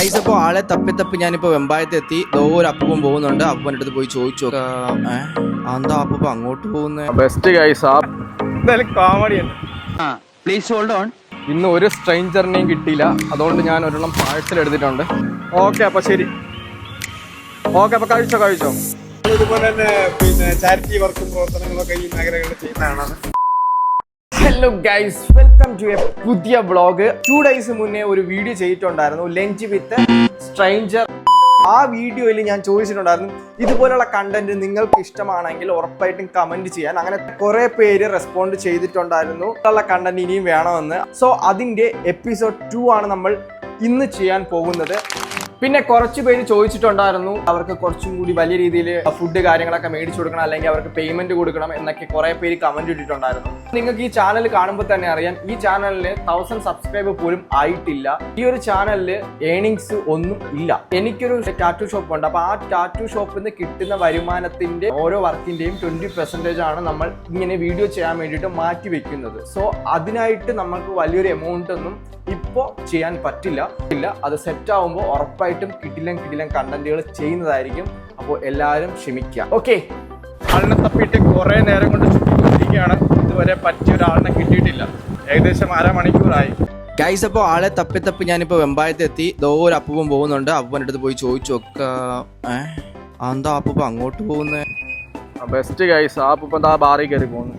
Guys അപ്പോൾ ആളെ തപ്പി തപ്പി ഞാനിപ്പോൾ വെമ്പായത്ത് എത്തി ദോ ഒരു അപ്പൂപ്പൻ പോകുന്നുണ്ട്. അപ്പൂപ്പന്റെ അടുത്ത് പോയി ചോദിച്ചു എന്താ അപ്പൂപ്പ അങ്ങോട്ട് പോകുന്നത് ബെസ്റ്റ് ഗൈസ് ആ. കോമഡിയാണ് കോമഡി പ്ലീസ് ഹോൾഡ് ഓൺ ഇന്ന് ഒരു സ്ട്രെയിഞ്ചറിനെയും കിട്ടിയില്ല. അതുകൊണ്ട് ഞാൻ ഒരെണ്ണം പാഴ്സൽ എടുത്തിട്ടുണ്ട്. ഓക്കെ അപ്പൊ ശരി. ഓക്കെ അപ്പൊ കഴിച്ചോ കഴിച്ചോ. ഇതുപോലെ തന്നെ പിന്നെ ചാരിറ്റി വർക്കും പ്രവർത്തനങ്ങളൊക്കെ ഈ മേഖലകളിൽ ചെയ്യുന്നതാണ്. Hello guys welcome to a പുതിയ ബ്ലോഗ് ടു ഡേയ്സ് മുന്നേ ഒരു വീഡിയോ ചെയ്തിട്ടുണ്ടായിരുന്നു. ലഞ്ച് വിത്ത് സ്ട്രേഞ്ചർ ആ വീഡിയോയിൽ ഞാൻ ചോദിച്ചിട്ടുണ്ടായിരുന്നു ഇതുപോലുള്ള കണ്ടന്റ് നിങ്ങൾക്ക് ഇഷ്ടമാണെങ്കിൽ ഉറപ്പായിട്ടും കമന്റ് ചെയ്യാൻ. അങ്ങനെ കുറെ പേര് റെസ്പോണ്ട് ചെയ്തിട്ടുണ്ടായിരുന്നു. ഉള്ള കണ്ടന്റ് ഇനിയും വേണമെന്ന്. സോ അതിന്റെ എപ്പിസോഡ് ടു ആണ് നമ്മൾ ഇന്ന് ചെയ്യാൻ പോകുന്നത്. പിന്നെ കുറച്ച് പേര് ചോദിച്ചിട്ടുണ്ടായിരുന്നു അവർക്ക് കുറച്ചും കൂടി വലിയ രീതിയിൽ ഫുഡ് കാര്യങ്ങളൊക്കെ മേടിച്ചു കൊടുക്കണം അല്ലെങ്കിൽ അവർക്ക് പേയ്മെന്റ് കൊടുക്കണം എന്നൊക്കെ കുറെ പേര് കമന്റ് ഇട്ടിട്ടുണ്ടായിരുന്നു. നിങ്ങൾക്ക് ഈ ചാനൽ കാണുമ്പോൾ തന്നെ അറിയാം. ഈ ചാനലിൽ തൗസൻഡ് സബ്സ്ക്രൈബർ പോലും ആയിട്ടില്ല. ഈ ഒരു ചാനലിൽ ഏണിങ്സ് ഒന്നും ഇല്ല. എനിക്കൊരു ടാറ്റു ഷോപ്പ് ഉണ്ട്. അപ്പൊ ആ ടാറ്റു ഷോപ്പിൽ നിന്ന് കിട്ടുന്ന വരുമാനത്തിന്റെ ഓരോ വർക്കിന്റെയും ട്വന്റി പെർസെന്റേജ് ആണ് നമ്മൾ ഇങ്ങനെ വീഡിയോ ചെയ്യാൻ വേണ്ടിയിട്ട് മാറ്റി വെക്കുന്നത്. സോ അതിനായിട്ട് നമുക്ക് വലിയൊരു എമൗണ്ട് ഒന്നും ഇപ്പോൾ ചെയ്യാൻ പറ്റില്ല. ഇല്ല അത് സെറ്റ് ആവുമ്പോൾ ഉറപ്പായിട്ടും കിട്ടില്ല കിട്ടില്ല കണ്ടന്റുകൾ ചെയ്യുന്നതായിരിക്കും. അപ്പോൾ എല്ലാവരും ക്ഷമിക്കുക ഓക്കെ ആളിനെ തപ്പിയിട്ട് കുറെ നേരം കൊണ്ട് ചുറ്റിക്കൊണ്ടിരിക്കുകയാണ്. ഇതുവരെ പറ്റിയ ഒരാളിനെ കിട്ടിയിട്ടില്ല. ഏകദേശം അരമണിക്കൂറായി. ഗൈസ് അപ്പോൾ ആളെ തപ്പി തപ്പി ഞാനിപ്പോൾ വെമ്പായത്ത് എത്തി. ദോ ഒരു അപ്പൂപ്പൻ പോകുന്നുണ്ട്. അപ്പൂപ്പന്റെ അടുത്ത് പോയി ചോദിച്ചു. നോക്കാം ഏ എന്താ അപ്പൂപ്പ അങ്ങോട്ട് പോകുന്നത് ബെസ്റ്റ് ഗൈസ് ആ ഇപ്പം ആ ബാറി കയറി പോകുന്നു.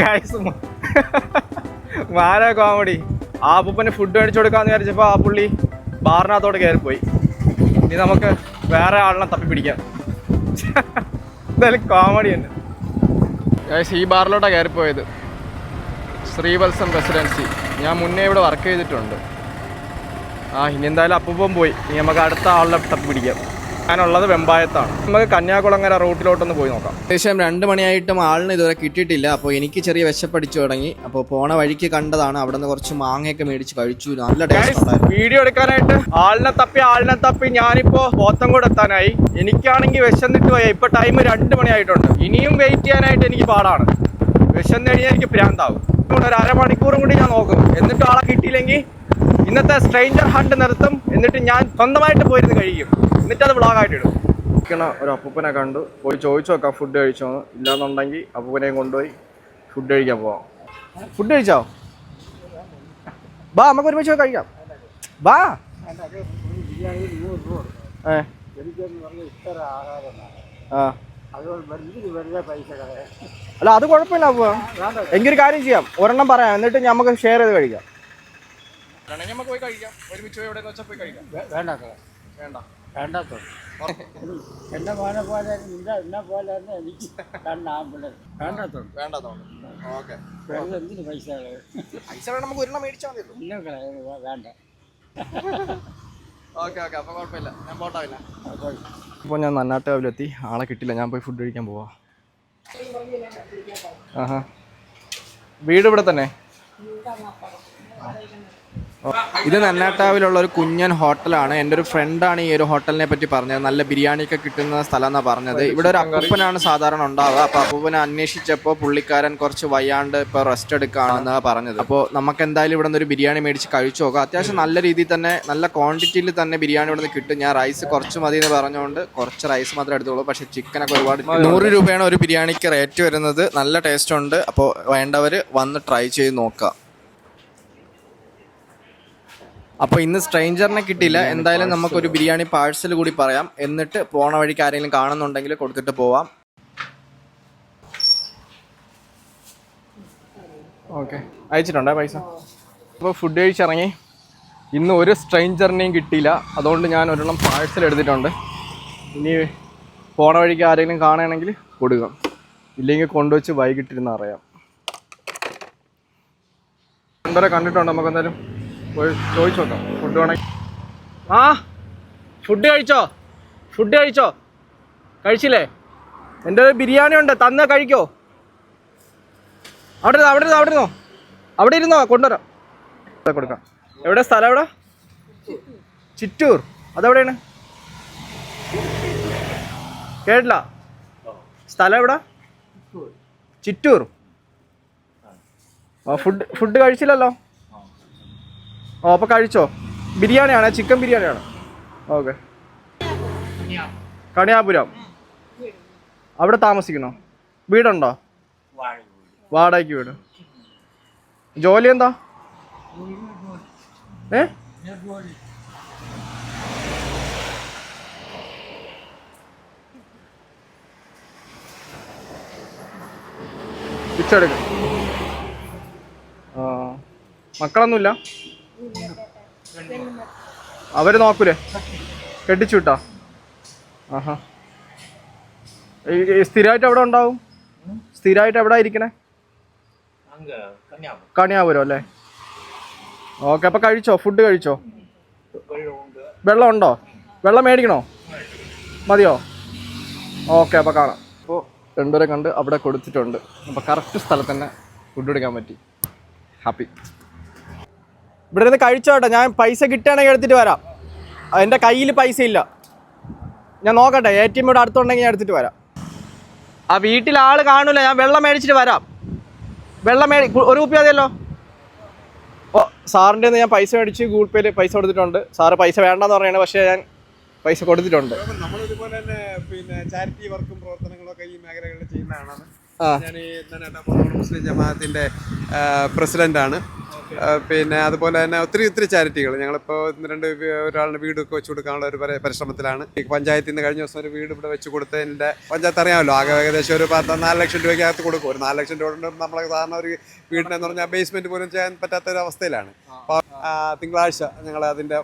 ഗൈസ് മാര കോമഡി ആ അപ്പൂപ്പന് ഫുഡ് മേടിച്ചു കൊടുക്കാന്ന് വിചാരിച്ചപ്പോൾ ആ പുള്ളി ബാറിനകത്തോട്ട് കയറിപ്പോയി. ഇനി നമുക്ക് വേറെ ആളിനെ തപ്പി പിടിക്കാം എന്തായാലും കോമഡി ഉണ്ട്. ഈ ബാറിലോട്ടാണ് കയറിപ്പോയത്. ശ്രീവത്സം റെസിഡൻസി. ഞാൻ മുന്നേ ഇവിടെ വർക്ക് ചെയ്തിട്ടുണ്ട്. ആ ഇനി എന്തായാലും അപ്പൂപ്പം പോയി. ഇനി നമുക്ക് അടുത്ത ആളുടെ ടപ്പ് പിടിക്കാം. ഞാനുള്ളത് വെമ്പായത്താണ്. നമുക്ക് കന്യാകുളങ്ങര റൂട്ടിലോട്ടൊന്ന് പോയി നോക്കാം. ഏകദേശം രണ്ട് മണിയായിട്ടും ആളിന് ഇതുവരെ കിട്ടിയിട്ടില്ല. അപ്പോൾ എനിക്ക് ചെറിയ വിശപ്പടിച്ചു തുടങ്ങി. അപ്പോൾ പോണ വഴിക്ക് കണ്ടതാണ്. അവിടെ നിന്ന് കുറച്ച് മാങ്ങയൊക്കെ മേടിച്ച് കഴിച്ചു. നല്ല ടേസ്റ്റ് ഉണ്ടായിരുന്നു. വീഡിയോ എടുക്കാനായിട്ട് ആളിനെ തപ്പി ആളിനെ തപ്പി ഞാനിപ്പോ പോത്തങ്കോട് എത്താനായി. എനിക്കാണെങ്കിൽ വിശന്നിട്ട് പോയാൽ ഇപ്പൊ ടൈം രണ്ട് മണിയായിട്ടുണ്ട്. ഇനിയും വെയിറ്റ് ചെയ്യാനായിട്ട് എനിക്ക് പാടാണ്. വിശന്ന് കഴിഞ്ഞാൽ എനിക്ക് ഭ്രാന്താവും അതുകൊണ്ട് ഒരു അരമണിക്കൂറും കൂടി ഞാൻ നോക്കും. എന്നിട്ട് ആളെ കിട്ടിയില്ലെങ്കിൽ ഇന്നത്തെ സ്ട്രെയിഞ്ചർ ഹണ്ട് നിർത്തും. എന്നിട്ട് ഞാൻ സ്വന്തമായിട്ട് പോയിരുന്ന് കഴിക്കും എന്നിട്ട് അത് വ്ളോഗായിട്ട് ഇടും. ഇരിക്കണ ഒരു അപ്പൂപ്പനെ കണ്ടു. പോയി ചോദിച്ചു നോക്കാം ഫുഡ് കഴിച്ചോ ഇല്ലാന്നുണ്ടെങ്കിൽ അപ്പൂപ്പനെയും കൊണ്ടുപോയി ഫുഡ് കഴിക്കാൻ പോവാം. ഫുഡ് കഴിച്ചോ? ബാ നമുക്ക് ഒരുമിച്ച് കഴിക്കാം. ബാ. അല്ല അത് കുഴപ്പമില്ല അപ്പോ എനിക്കൊരു കാര്യം ചെയ്യാം. ഒരെണ്ണം പറയാം. എന്നിട്ട് നമുക്ക് ഷെയർ ചെയ്ത് കഴിക്കാം. നമുക്ക് പോയി കഴിക്കാം. ഒരുമിച്ച് പോയി എവിടെ വെച്ചാൽ പോയി കഴിക്കാം. വേണ്ട വേണ്ട. വേണ്ടാത്ത എന്നെ പോലെ പോലെ നിന്റെ എന്നെ പോലെ തന്നെ എനിക്ക് കണ്ണാമ്പിൾ വേണ്ടാത്തോണ്ട് വേണ്ടതോണ്ട് ഓക്കെ. എന്തിന് പൈസ പൈസ വേണം നമുക്ക് ഒരെണ്ണം മേടിച്ചാൽ മതി ഇല്ല വേണ്ട. Okay okay. അപ്പോൾ കുഴപ്പമില്ല. ഞാൻ പോട്ടാവില്ല അപ്പോൾ ഇപ്പോൾ ഞാൻ നന്നാട്ടുകാവിലെത്തി ആളെ കിട്ടില്ല. ഞാൻ പോയി ഫുഡ് കഴിക്കാൻ പോവാ. ആഹാ. വീട് ഇവിടെ തന്നെ? ഇത് നന്നാട്ടാവിലുള്ള ഒരു കുഞ്ഞൻ ഹോട്ടലാണ്. എന്റെ ഒരു ഫ്രണ്ടാണ് ഈ ഒരു ഹോട്ടലിനെ പറ്റി പറഞ്ഞത്. നല്ല ബിരിയാണിയൊക്കെ കിട്ടുന്ന സ്ഥലം എന്നാണ് പറഞ്ഞത്. ഇവിടെ ഒരു അപ്പൂപ്പനാണ് സാധാരണ ഉണ്ടാവുക. അപ്പോൾ അപ്പൂപ്പനെ അന്വേഷിച്ചപ്പോൾ പുള്ളിക്കാരൻ കുറച്ച് വയ്യാണ്ട് ഇപ്പോൾ റെസ്റ്റ് എടുക്കുകയാണെന്നാണ് പറഞ്ഞത്. അപ്പോൾ നമുക്ക് എന്തായാലും ഇവിടെ നിന്ന് ഒരു ബിരിയാണി മേടിച്ച് കഴിച്ചു നോക്കാം. അത്യാവശ്യം നല്ല രീതിയിൽ തന്നെ നല്ല ക്വാണ്ടിറ്റിയിൽ തന്നെ ബിരിയാണി ഇവിടെ നിന്ന് കിട്ടും. ഞാൻ റൈസ് കുറച്ച് മതി എന്ന് പറഞ്ഞുകൊണ്ട് കുറച്ച് റൈസ് മാത്രമേ എടുത്തുള്ളൂ. പക്ഷേ ചിക്കനൊക്കെ ഒരുപാട് നൂറ് രൂപയാണ് ഒരു ബിരിയാണിക്ക് റേറ്റ് വരുന്നത്. നല്ല ടേസ്റ്റ് ഉണ്ട്. അപ്പോൾ വേണ്ടവർ വന്ന് ട്രൈ ചെയ്ത് നോക്കുക അപ്പോൾ ഇന്ന് സ്ട്രെയിഞ്ചറിനെ കിട്ടിയില്ല. എന്തായാലും നമുക്കൊരു ബിരിയാണി പാഴ്സൽ കൂടി പറയാം. എന്നിട്ട് പോണ വഴിക്ക് ആരെങ്കിലും കാണുന്നുണ്ടെങ്കിൽ കൊടുത്തിട്ട് പോവാം. ഓക്കെ. അയച്ചിട്ടുണ്ടേ പൈസ? അപ്പോൾ ഫുഡ് കഴിച്ചിറങ്ങി. ഇന്ന് ഒരു സ്ട്രെയിഞ്ചറിനെയും കിട്ടിയില്ല. അതുകൊണ്ട് ഞാൻ ഒരെണ്ണം പാഴ്സൽ എടുത്തിട്ടുണ്ട്. ഇനി പോണ വഴിക്ക് ആരെങ്കിലും കാണുകയാണെങ്കിൽ കൊടുക്കാം. ഇല്ലെങ്കിൽ കൊണ്ടുവച്ച് വൈകിട്ടിരുന്ന് അറിയാം. എന്തോരം കണ്ടിട്ടുണ്ട് നമുക്ക് എന്തായാലും? പോയി ചോദിച്ചു നോക്കാം. ഫുഡ് വേണമെങ്കിൽ ആ ഫുഡ് കഴിച്ചോ? ഫുഡ് കഴിച്ചോ? കഴിച്ചില്ലേ? എന്റെ ബിരിയാണി ഉണ്ട് തന്ന കഴിക്കോ? അവിടെ ഇരുന്നോ, അവിടെ ഇരുന്നോ, അവിടെ ഇരുന്നോ അവിടെ ഇരുന്നോ കൊണ്ടുവരാം കൊടുക്കാം. എവിടെ? സ്ഥലം എവിടെ? ചിറ്റൂർ. അതെവിടെയാണ്? കേട്ടില്ല. സ്ഥലം എവിടെ? ചിറ്റൂർ. ഫുഡ് ഫുഡ് കഴിച്ചില്ലല്ലോ. ഓ അപ്പോൾ കഴിച്ചോ. ബിരിയാണിയാണ് ചിക്കൻ ബിരിയാണിയാണ്. ഓക്കെ. കണിയാപുരം. അവിടെ താമസിക്കണോ വീടുണ്ടോ? വാടകയ്ക്ക് വീട്. ജോലി എന്താ? ഏ? മക്കളൊന്നുമില്ല? അവർ നോക്കൂലേ? കെട്ടിച്ചു വിട്ടാ ആഹാ സ്ഥിരമായിട്ട് എവിടെ ഉണ്ടാവും? സ്ഥിരമായിട്ട് എവിടെ ഇരിക്കണേ? കണിയാപുരം അല്ലേ? ഓക്കെ അപ്പൊ കഴിച്ചോ? ഫുഡ് കഴിച്ചോ? വെള്ളം ഉണ്ടോ? വെള്ളം മേടിക്കണോ? മതിയോ? ഓക്കെ അപ്പൊ കാണാം. അപ്പോൾ രണ്ടുപേരെ കണ്ട് അവിടെ കൊടുത്തിട്ടുണ്ട്. അപ്പൊ കറക്റ്റ് സ്ഥലത്ത് തന്നെ ഫുഡ് എടുക്കാൻ പറ്റി. ഹാപ്പി ഇവിടെ നിന്ന് കഴിച്ചോട്ടെ ഞാൻ പൈസ കിട്ടുകയാണെങ്കിൽ എടുത്തിട്ട് വരാം. എന്റെ കയ്യിൽ പൈസ ഇല്ല. ഞാൻ നോക്കട്ടെ എ ടി എം ഇവിടെ അടുത്തുണ്ടെങ്കിൽ ഞാൻ എടുത്തിട്ട് വരാം. ആ വീട്ടിൽ ആൾ കാണൂല ഞാൻ വെള്ളം മേടിച്ചിട്ട് വരാം. വെള്ളം മേടി ഒരു കുപ്പി മതിയല്ലോ? ഓ സാറിന്റെ ഞാൻ പൈസ മേടിച്ച് ഗൂഗിൾ പേയിൽ പൈസ കൊടുത്തിട്ടുണ്ട്. സാറ് പൈസ വേണ്ടെന്ന് പറയണേ പക്ഷേ ഞാൻ പൈസ കൊടുത്തിട്ടുണ്ട്. നമ്മളിതുപോലെ തന്നെ പിന്നെ ചാരിറ്റി വർക്കും പ്രവർത്തനങ്ങളൊക്കെ ഈ മേഖലകളിൽ ചെയ്യുന്നതാണ് ഞാൻ ഈ ജമാഅത്തിന്റെ പ്രസിഡന്റ് ആണ് ആ, പിന്നെ അതുപോലെ തന്നെ ഒത്തിരി ഒത്തിരി ചാരിറ്റികൾ. ഞങ്ങളിപ്പോൾ ഒന്ന് രണ്ട് ഒരാളിന് വീടൊക്കെ വെച്ച് കൊടുക്കാനുള്ള ഒരു പരി- പരിശ്രമത്തിലാണ്. ഈ പഞ്ചായത്തിൽ നിന്ന് കഴിഞ്ഞ ദിവസം ഒരു വീട് ഇവിടെ വെച്ച് കൊടുത്തതിന്റെ പഞ്ചായത്ത് അറിയാമല്ലോ. ആകെ ഏകദേശം ഒരു പത്ത് നാല് ലക്ഷം രൂപയ്ക്കകത്ത് കൊടുക്കും. ഒരു നാല് ലക്ഷം രൂപ നമ്മളെ സാധാരണ ഒരു വീടിനെന്ന് പറഞ്ഞാൽ ബേസ്മെന്റ് പോലും ചെയ്യാൻ പറ്റാത്ത ഒരു അവസ്ഥയിലാണ് തിങ്കളാഴ്ച ഞങ്ങൾ അതിന്റെ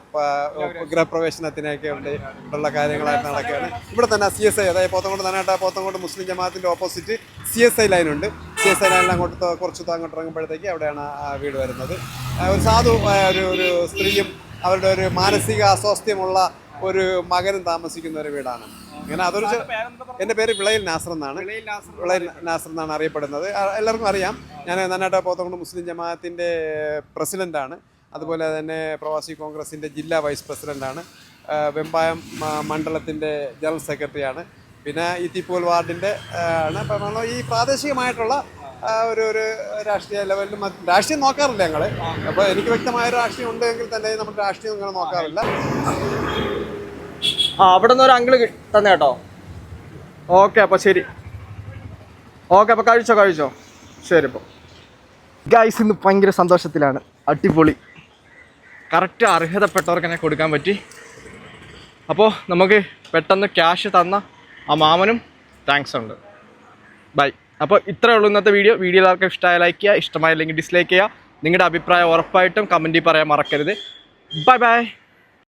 ഗൃഹപ്രവേശനത്തിനൊക്കെ വേണ്ടി ഉള്ള കാര്യങ്ങളായിട്ട് നടക്കുകയാണ്. ഇവിടെ തന്നെ സി എസ് ഐ അതായത് പോത്തങ്കോട് നനാട്ട പോത്തങ്കോട് മുസ്ലിം ജമാഅത്തിന്റെ ഓപ്പോസിറ്റ് സി എസ് ഐ ലൈനുണ്ട് സി എസ് അങ്ങോട്ട് കുറച്ചു അങ്ങോട്ട് ഇറങ്ങുമ്പോഴത്തേക്ക് അവിടെയാണ് ആ വീട് വരുന്നത്. ഒരു സാധു ഒരു ഒരു സ്ത്രീയും അവരുടെ ഒരു മാനസിക അസ്വാസ്ഥ്യമുള്ള ഒരു മകനും താമസിക്കുന്ന ഒരു വീടാണ്. ഇങ്ങനെ അതൊരു എന്റെ പേര് വിളയിൽ നാസർ എന്നാണ്. വിളയിൽ നാസർ എന്നാണ് അറിയപ്പെടുന്നത്. എല്ലാവർക്കും അറിയാം. ഞാൻ നന്നായിട്ട് പോത്തങ്കോട് മുസ്ലിം ജമാഅത്തിന്റെ പ്രസിഡന്റാണ് അതുപോലെ തന്നെ പ്രവാസി കോൺഗ്രസിന്റെ ജില്ലാ വൈസ് പ്രസിഡന്റാണ് വെമ്പായം മണ്ഡലത്തിന്റെ ജനറൽ സെക്രട്ടറിയാണ്. പിന്നെ ഈ തിപ്പോൽ വാർഡിന്റെ ആണ്. അപ്പം നമ്മൾ ഈ പ്രാദേശികമായിട്ടുള്ള ഒരു ഒരു രാഷ്ട്രീയ ലെവലിൽ മറ്റ് രാഷ്ട്രീയം നോക്കാറില്ല ഞങ്ങൾ അപ്പോൾ എനിക്ക് വ്യക്തമായ ഒരു രാഷ്ട്രീയം ഉണ്ടെങ്കിൽ തന്നെ നമ്മൾ രാഷ്ട്രീയം നിങ്ങൾ നോക്കാറില്ല. ആ അവിടെ നിന്ന് ഒരു അങ്കിൾ തന്നെ കേട്ടോ. ഓക്കെ അപ്പോൾ ശരി. ഓക്കെ അപ്പോൾ കഴിച്ചോ കഴിച്ചോ. ശരി ഇപ്പോൾ ഗൈസ് ഇന്ന് ഭയങ്കര സന്തോഷത്തിലാണ്. അടിപൊളി. കറക്റ്റ് അർഹതപ്പെട്ടവർക്ക് തന്നെ കൊടുക്കാൻ പറ്റി. അപ്പോൾ നമുക്ക് പെട്ടെന്ന് ക്യാഷ് തന്ന ആ മാമനും താങ്ക്സ് ഉണ്ട്. ബൈ അപ്പോൾ ഇത്രയേ ഉള്ളൂ ഇന്നത്തെ വീഡിയോ വീഡിയോ എല്ലാവർക്കും ഇഷ്ടമായ ലൈക്ക് ചെയ്യുക ഇഷ്ടമായില്ലെങ്കിൽ ഡിസ്ലൈക്ക് ചെയ്യുക. നിങ്ങളുടെ അഭിപ്രായം ഉറപ്പായിട്ടും കമന്റിൽ പറയാൻ മറക്കരുത്. Bye bye